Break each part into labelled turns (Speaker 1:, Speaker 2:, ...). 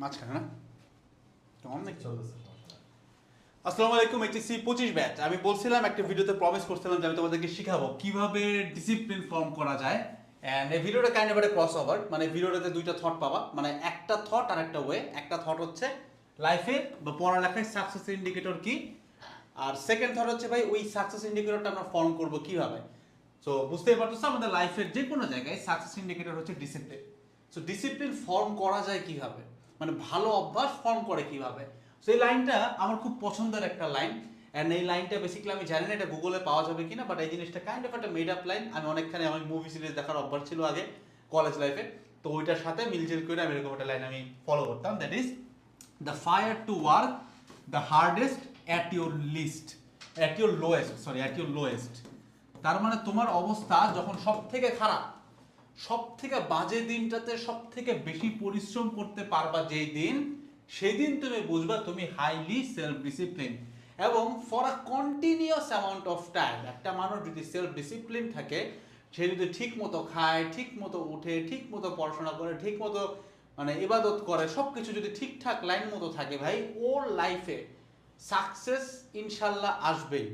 Speaker 1: মাঝখানে না কেমন নাকি? আসসালামু আলাইকুম এইচএসসি পঁচিশ ব্যাচ। আমি বলছিলাম একটা ভিডিওতে প্রমিস করছিলাম যে আমি তোমাদেরকে শিখাবো কীভাবে ডিসিপ্লিন ফর্ম করা যায়। অ্যান্ড এই ভিডিওটা কাইন্ড অফ ক্রস ওভার মানে ভিডিওটাতে দুইটা থট পাবা। মানে একটা থট আর একটা ওয়ে একটা থট হচ্ছে লাইফে বা পড়ালেখায় সাকসেস ইন্ডিকেটর কি? আর সেকেন্ড থট হচ্ছে ভাই, ওই সাকসেস ইন্ডিকেটরটা আমরা ফর্ম করব কীভাবে? সো বুঝতেই পারতেছো, আমাদের লাইফের যে কোনো জায়গায় সাকসেস ইন্ডিকেটর হচ্ছে ডিসিপ্লিন সো ডিসিপ্লিন ফর্ম করা যায় কীভাবে? মানে ভালো অভ্যাস ফর্ম করে কীভাবে। সো এই লাইনটা আমার খুব পছন্দের একটা লাইন অ্যান্ড এই লাইনটা বেসিক্যালি আমি জানি না এটা গুগলে পাওয়া যাবে কিনা বাট এই জিনিসটা কাইন্ড অফ একটা মেড আপ লাইন আমি অনেকখানি আমার মুভি সিরিজ দেখার অভ্যাস ছিল আগে কলেজ লাইফে তো ওইটার সাথে মিলজিল করে আমি এরকম একটা লাইন আমি ফলো করতাম। That is the fire to work the hardest at your list at your lowest sorry at your lowest তার মানে তোমার অবস্থা যখন সব থেকে খারাপ সব থেকে বাজে দিনটাতে সব থেকে বেশি পরিশ্রম করতে পারবা যেই দিন, সেই দিন তুমি বুঝবা তুমি হাইলি সেলফ ডিসিপ্লিন এবং for a continuous amount of time একটা মানুষ যদি সেলফ ডিসিপ্লিন থাকে, সে যদি ঠিক মতো খায় ঠিক মতো উঠে ঠিক মতো পড়াশোনা করে ঠিক মতো মানে ইবাদত করে সব কিছু যদি ঠিকঠাক লাইন মতো থাকে ভাই, ওর লাইফে সাকসেস ইনশাল্লাহ আসবেই।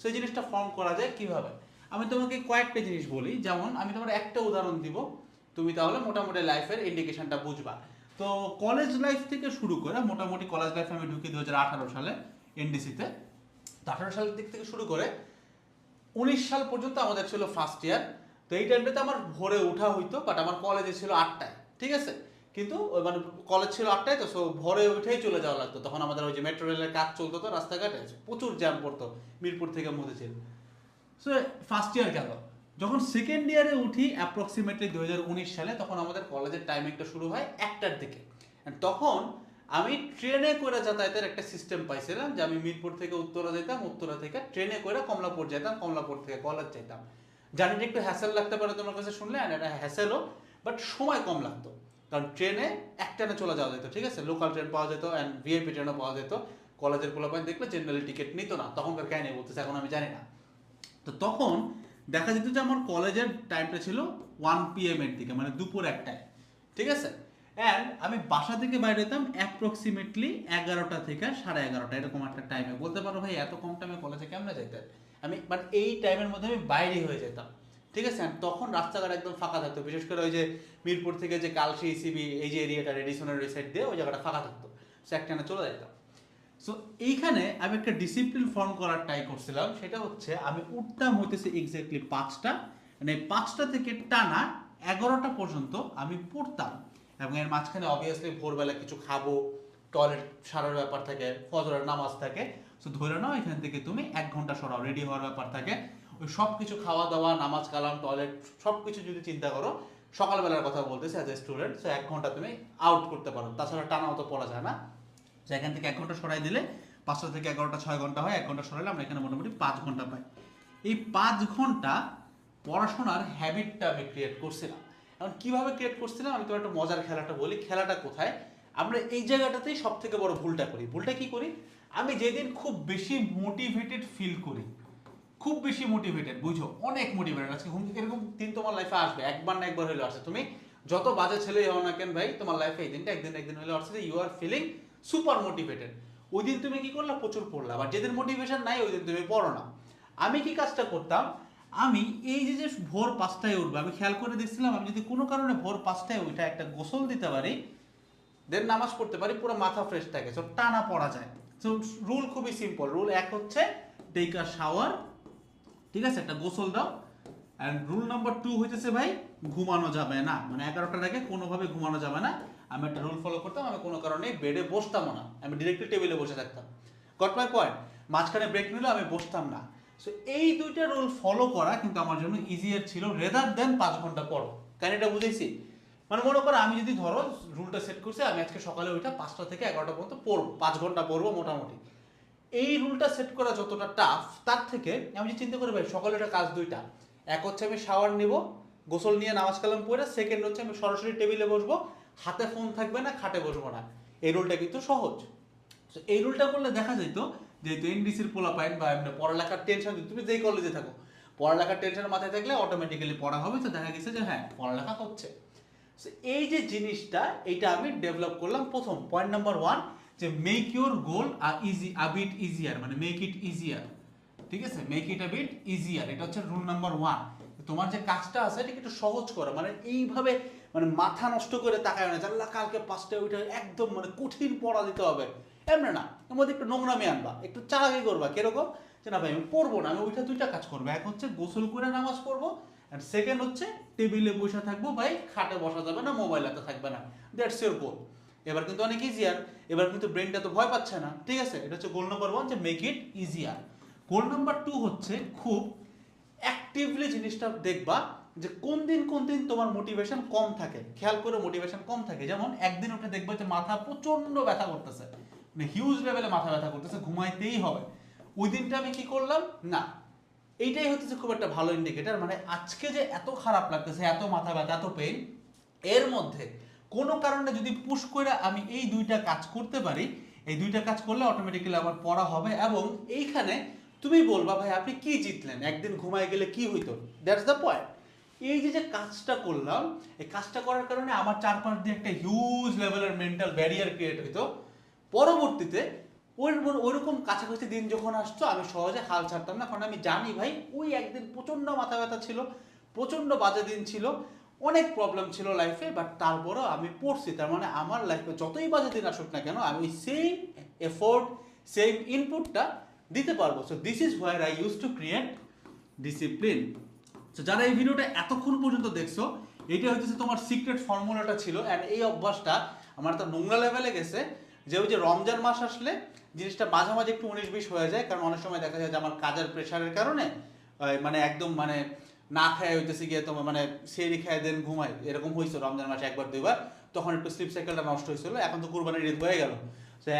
Speaker 1: সেই জিনিসটা ফর্ম করা যায় কীভাবে? আমি তোমাকে কয়েকটা জিনিস বলি। যেমন, আমি তোমার একটা উদাহরণ দিব। তুমি তাহলে মোটামুটি লাইফের ইন্ডিকেশনটা বুঝবা। তো কলেজ লাইফ থেকে শুরু করে, মোটামুটি কলেজ লাইফে আমি ঢুকি দু হাজার আঠারো সালে এনডিসিতে তো। আঠারো সালের দিক থেকে শুরু করে, উনিশ সাল পর্যন্ত আমাদের ছিল ফার্স্ট ইয়ার তো এই টাইমটাতে আমার ভোরে ওঠা হইতো বাট আমার কলেজে ছিল আটটায়, ঠিক আছে? কিন্তু মানে কলেজ ছিল আটটায়, তো সো ভোরে উঠেই চলে যাওয়া লাগতো। তখন আমাদের ওই যে মেট্রো রেলের কাজ চলতো তো, রাস্তাঘাটে, প্রচুর জ্যাম পড়তো, মিরপুর থেকে মধ্যে সো ফার্স্ট ইয়ার গেল। যখন সেকেন্ড ইয়ারে উঠি অ্যাপ্রক্সিমেটলি দুই হাজার উনিশ সালে, তখন আমাদের কলেজের টাইমিংটা শুরু হয় একটার দিকে। তখন আমি ট্রেনে করে যাতায়াতের একটা সিস্টেম পাইছিলাম, যে আমি মিরপুর থেকে উত্তরা যেতাম, উত্তরা থেকে ট্রেনে করে কমলাপুর যেতাম, কমলাপুর থেকে কলেজ যেতাম। জানি একটু হ্যাসেল লাগতে পারে তোমার কাছে শুনলে আর এটা হ্যাসেলও বাট সময় কম লাগতো। কারণ ট্রেনে একটানে চলে যাওয়া যেত, ঠিক আছে? লোকাল ট্রেন পাওয়া যেত অ্যান্ড ভিআইপি ট্রেনও পাওয়া যেত। কলেজের পোলাপাইন দেখলে জেনারেল টিকিট নিত না, তখনকার কাহিনী বলতেছে, এখন আমি জানি না। তো তখন দেখা যেত যে আমার কলেজের টাইমটা ছিল ওয়ান পিএম এর দিকে মানে দুপুর একটায়। ঠিক আছে? অ্যান্ড আমি বাসা থেকে বাইরে যেতাম অ্যাপ্রক্সিমেটলি এগারোটা থেকে সাড়ে এগারোটা, এরকম একটা টাইমে বলতে পারো ভাই, এত কম টাইমে কলেজে কেমন যেতে আমি বাট এই টাইমের মধ্যে আমি বাইরে হয়ে যেতাম। ঠিক আছে? তখন রাস্তাঘাট একদম ফাঁকা থাকতো। বিশেষ করে ওই যে মিরপুর থেকে যে কালসি ইসিবি এই যে এরিয়াটা রেডিসনের সাইড দিয়ে ওই জায়গাটা ফাঁকা থাকতো। সে একটানা চলে যেতাম সো এইখানে আমি একটা ডিসিপ্লিন ফর্ম করার ট্রাই করছিলাম, সেটা হচ্ছে আমি উঠতাম হইতেছে এক্স্যাক্টলি পাঁচটা মানে পাঁচটা থেকে টানা এগারোটা পর্যন্ত আমি পড়তাম। এবং এর মাঝখানে অবভিয়াসলি ভোরবেলা কিছু খাব টয়লেট সারার ব্যাপার থাকে, ফজরের নামাজ থাকে। সো ধরে নাও এখান থেকে তুমি এক ঘণ্টা সরাও রেডি হওয়ার ব্যাপার থাকে। ওই সব কিছু খাওয়া দাওয়া নামাজ কালাম টয়লেট সব কিছু যদি চিন্তা করো, সকালবেলার কথা বলতেছি অ্যাজ এ স্টুডেন্ট সো এক ঘণ্টা তুমি আউট করতে পারো। তাছাড়া টানা অত পড়া যায় না। তো এখান থেকে এক ঘণ্টা সরাই দিলে পাঁচটা থেকে এগারোটা, ছয় ঘণ্টা হয়, এক ঘণ্টা সরাইলে আমরা এখানে মোটামুটি পাঁচ ঘণ্টা পাই। এই পাঁচ ঘণ্টা পড়াশোনার হ্যাবিটটা আমি ক্রিয়েট করছিলাম। এখন কীভাবে ক্রিয়েট করছিলাম? আমি তোমার একটা মজার খেলাটা বলি। খেলাটা কোথায়? আমরা এই জায়গাটাতেই সব থেকে বড় ভুলটা করি। ভুলটা কি করি? আমি যেদিন খুব বেশি মোটিভেটেড ফিল করি, খুব বেশি মোটিভেটেড বুঝো অনেক মোটিভেটেড আজকে ঘুম থেকে এরকম দিন তোমার লাইফে আসবে। একবার না একবার হলে আসছে তুমি যত বাজে ছেলেই হও না কেন ভাই, তোমার লাইফে এই দিনটা, একদিন একদিন হলে আসছে you are feeling super motivated ওই দিন তুমি কি করলা? প্রচুর পড়লা। আর যেদিন মোটিভেশন নাই ওই দিন তুমি পড়ো না। আমি কি কাজটা করতাম? আমি এই যে যে ভোর পাঁচটায় উঠবো, আমি খেয়াল করে দেখছিলাম, আমি যদি কোনো কারণে ভোর পাঁচটায় ওইটা একটা গোসল দিতে পারি দেন নামাজ পড়তে পারি, পুরো মাথা ফ্রেশ থাকে। সো টানা পড়া যায়। সো রুল খুবই সিম্পল রুল এক হচ্ছে টেক আ শাওয়ার ঠিক আছে? একটা গোসল দাও অ্যান্ড রুল নাম্বার টু হইতেছে ভাই, ঘুমানো যাবে না। মানে এগারোটার আগে কোনোভাবে ঘুমানো যাবে না। আমি একটা রুল ফলো করতাম, আমি কোনো কারণে বেডে বসতামও না। আমি ডিরেক্টলি টেবিলে বসে থাকতাম। গট মাই পয়েন্ট মাঝখানে ব্রেক নিলে, আমি বসতাম না। সো এই দুইটা রুল ফলো করা কিন্তু আমার জন্য ইজিয়ার ছিল রেদার দেন পাঁচ ঘণ্টা পড়ো কেন এটা বুঝেছি মানে মনে করো, আমি যদি ধরো রুলটা সেট করছি, আমি আজকে সকালে ওইটা পাঁচটা থেকে এগারোটা পর্যন্ত পড়ব, পাঁচ ঘণ্টা পড়ব মোটামুটি। এই রুলটা সেট করা যতটা টাফ তার থেকে আমি যে চিন্তা করি ভাই, সকালে একটা কাজ দুইটা। এক হচ্ছে আমি শাওয়ার নিব, গোসল নিয়ে নামাজ কালাম পড়ে সেকেন্ড হচ্ছে আমি সরাসরি টেবিলে বসবো, হাতে ফোন থাকবে না, খাটে বসবো না। এই রুলটা কিন্তু সহজ। এই রুলটা করলে দেখা যেত যেহেতু এনডিসির পোলা পাইন বা এমনি পড়ালেখার টেনশন তুমি যেই কলেজে থাকো, পড়ালেখার টেনশন মাথায় থাকলে অটোমেটিক্যালি পড়া হবে, তো দেখা গেছে যে হ্যাঁ পড়ালেখা হচ্ছে। এই যে জিনিসটা, এইটা আমি ডেভেলপ করলাম প্রথম। পয়েন্ট নাম্বার ওয়ান যে make your goal easy a bit easier মানে মেক ইট ইজিয়ার ঠিক আছে? মেক ইট আ ইজিয়ার এটা হচ্ছে রুল নাম্বার ওয়ান তোমার যে কাজটা আছে এটাকে একটু সহজ করো। মানে এইভাবে মানে মাথা নষ্ট করে তাকায় না। জানলা কালকে পাঁচটা ওইটা একদম মানে কঠিন পড়া দিতে হবে। এমনি না। এর মধ্যে একটু নোংরামি আনবা। একটু চালাকি করবা। কীরকম? যে না ভাই, আমি পড়ব না। আমি ওইটা দুইটা কাজ করব। এক হচ্ছে গোসল করে নামাজ পড়ব। অ্যান্ড সেকেন্ড হচ্ছে টেবিলে বসে থাকব। ভাই, খাটে বসা যাবে না মোবাইল হাতে থাকবে না। দ্যাটস ইউর গোল এবার কিন্তু অনেক ইজিয়ার এবার কিন্তু ব্রেনটা তো ভয় পাচ্ছে না। ঠিক আছে? এটা হচ্ছে গোল নাম্বার ওয়ান যে make it easier goal number two হচ্ছে খুব অ্যাক্টিভলি জিনিসটা দেখবা যে কোন দিন কোন দিন তোমার মোটিভেশন কম থাকে। খেয়াল করে মোটিভেশন কম থাকে। যেমন একদিন উঠে দেখবে যে মাথা প্রচণ্ড ব্যথা করতেছে। মানে হিউজ লেভেলে মাথা ব্যথা করতেছে, ঘুমাইতেই হবে। ওই দিনটা আমি কি করলাম? না। এইটাই হচ্ছে খুব একটা ভালো ইন্ডিকেটার মানে আজকে যে এত খারাপ লাগতেছে, এত মাথা ব্যথা, এত পেইন এর মধ্যে কোনো কারণে যদি পুশ করে আমি এই দুইটা কাজ করতে পারি, এই দুইটা কাজ করলে অটোমেটিক্যালি আমার পড়া হবে এবং এইখানে তুমি বলবা, ভাই, আপনি কি জিতলেন? একদিন ঘুমায় গেলে কি হইতো? দ্যাটস দ্য পয়েন্ট এই যে যে কাজটা করলাম, এই কাজটা করার কারণে আমার চারপাশ দিয়ে একটা হিউজ লেভেলের মেন্টাল ব্যারিয়ার ক্রিয়েট হইতো। পরবর্তীতে ওই ওইরকম কাছাকাছি দিন যখন আসতো, আমি সহজে হাল ছাড়তাম না। কারণ আমি জানি, ভাই, ওই একদিন প্রচণ্ড মাথা ব্যথা ছিল প্রচণ্ড বাজে দিন ছিল, অনেক প্রবলেম ছিল লাইফে বাট তারপরেও আমি পড়ছি। তার মানে আমার লাইফে যতই বাজে দিন আসুক না কেন, আমি সেম এফোর্ট সেম ইনপুটটা দিতে পারব। So this is where I use to create discipline so যারা এই ভিডিওটা এতক্ষণ পর্যন্ত দেখছ এটা হচ্ছে তোমার সিক্রেট ফর্মুলাটা ছিল। অ্যান্ড এই অভ্যাসটা আমার তো নোংরা লেভেলে গেছে যে ওই যে রমজান মাস আসলে জিনিসটা মাঝে মাঝে একটু উনিশ বিশ হয়ে যায়। কারণ অনেক সময় দেখা যায় যে আমার কাজের প্রেশারের কারণে মানে একদম মানে না খায় হইতেছে গিয়ে তোমার মানে সেরি খায় দেন ঘুমাই এরকম হয়েছে রমজান মাসে একবার দুইবার। তখন একটু স্লিপ সাইকেলটা নষ্ট হয়েছিল এখন তো কুরবানির ঈদ হয়ে গেল।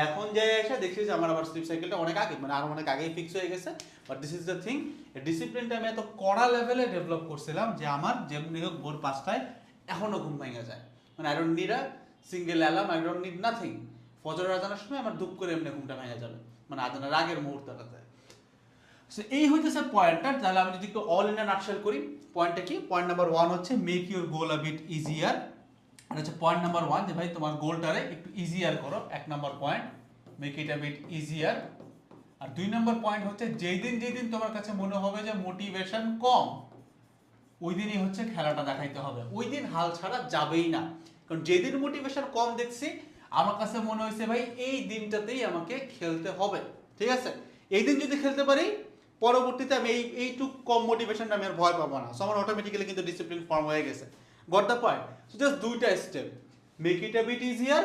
Speaker 1: এখন যাই এসে দেখছি যে আমার আবার স্লিপ সাইকেলটা অনেক আগে মানে আরও অনেক আগেই ফিক্স হয়ে গেছে। But this is the thing ডিসিপ্লিনটা আমি এত কড়া লেভেলে ডেভেলপ করছিলাম যে আমার যেমনি হোক ভোর পাঁচটায় এখনও ঘুম ভেঙে যায়। মানে I don't need a single alarm I don't need nothing ফজর আজানের সময় আমার দুঃখ করে এমনি ঘুমটা ভেঙে যাবে মানে আজানের আগের মুহূর্তটাতে। সো এই হইতেছে পয়েন্টটা তাহলে আমি যদি একটু অল ইন নাটশেল করি পয়েন্টটা কি? পয়েন্ট নাম্বার ওয়ান হচ্ছে make your goal a bit easier হচ্ছে পয়েন্ট নাম্বার ওয়ান যে ভাই তোমার গোলটারে একটু ইজিয়ার করো। এক number point make it a bit easier আর দুই নম্বর পয়েন্ট হচ্ছে যেই দিন যেই দিন তোমার কাছে মনে হবে যে মোটিভেশন কম ওই দিনই হচ্ছে খেলাটা দেখাইতে হবে। ওই দিন হাল ছাড়া যাবেই না। কারণ যেদিন মোটিভেশন কম দেখছি, আমার কাছে মনে হয়েছে ভাই, এই দিনটাতেই আমাকে খেলতে হবে। ঠিক আছে? এই দিন যদি খেলতে পারি, পরবর্তীতে আমি এই, এইটুক কম মোটিভেশনটা আমি আর ভয় পাবো না। সো আমার অটোমেটিক্যালি কিন্তু ডিসিপ্লিন ফর্ম হয়ে গেছে। Got the point so just দুইটা step make it a bit easier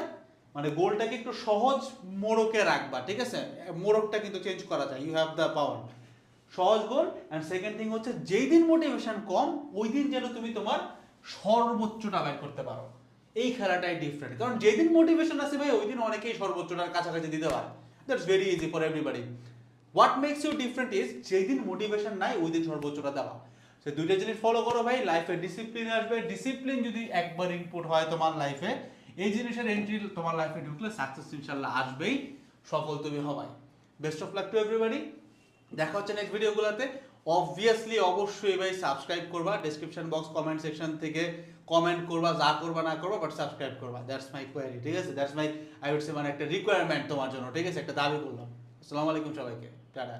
Speaker 1: মানে গোলটাকে একটু সহজ মোড়কে রাখবা, ঠিক আছে? মোড়কটা কিন্তু চেঞ্জ করা যায় ইউ হ্যাভ দ্য পাওয়ার সহজ গোল অ্যান্ড সেকেন্ড থিং হচ্ছে, যেই দিন মোটিভেশন কম, ওই দিন যেন তুমি তোমার সর্বোচ্চটা বের করতে পারো। এই খেলাটাই ডিফারেন্ট কারণ যেদিন মোটিভেশন আছে ভাই, ওই দিন অনেকেই সর্বোচ্চটার কাছাকাছি দিতে পারে। That's very easy for everybody what makes you different is যেই দিন মোটিভেশন নাই, ওই দিন সর্বোচ্চটা দেওয়া। সে দুইটা জিনিস ফলো করো ভাই লাইফে ডিসিপ্লিন আসবে। ডিসিপ্লিন যদি একবার ইনপুট হয় তোমার লাইফে এই জিনিসের এন্ট্রি তোমার লাইফে ঢুকলে সাকসেস ইনশাল্লাহ আসবেই। সফল তুমি হবাই। Best of luck to everybody দেখা হচ্ছে নেক্সট ভিডিওগুলোতে অবভিয়াসলি অবশ্যই ভাই সাবস্ক্রাইব করবা। ডেসক্রিপশন বক্স কমেন্ট সেকশন থেকে কমেন্ট করবা, যা করবা, না করবা বাট সাবস্ক্রাইব করবা। দ্যাটস মাই কোয়ারি ঠিক আছে? That's my I would say মানে একটা রিকোয়ারমেন্ট তোমার জন্য, ঠিক আছে? একটা দাবি করলাম। আসসালামু আলাইকুম সবাইকে। টাটা।